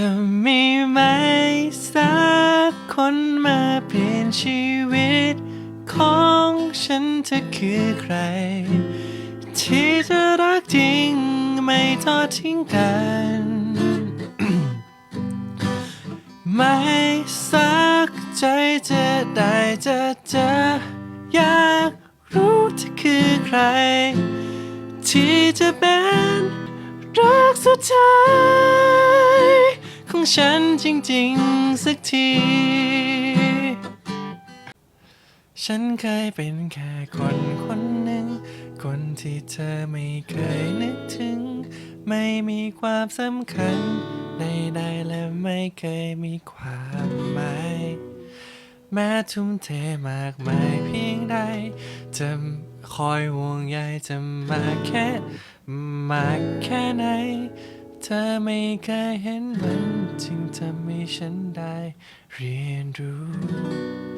จะมีไหมสักคนมาเปลี่ยนชีวิต ของฉันเธอคือใคร ที่จะรักจริงไม่ทอดทิ้งกัน ไม่สักใจจะได้จะเจออยากรู้เธอคือใคร ที่จะเป็นรักสุดท้าย ฉันจริง ๆ สักที ฉันเคยเป็นแค่คนคนหนึ่ง คนที่เธอไม่เคยนึกถึง ไม่มีความสำคัญใดๆและไม่เคยมีความหมายแม้ทุ่มเทมากมายเพียงใด จะคอยห่วงใยจะมาแค่ มากแค่ไหน เธอไม่เคยเห็นมันจึงทำให้ฉันได้เรียนรู้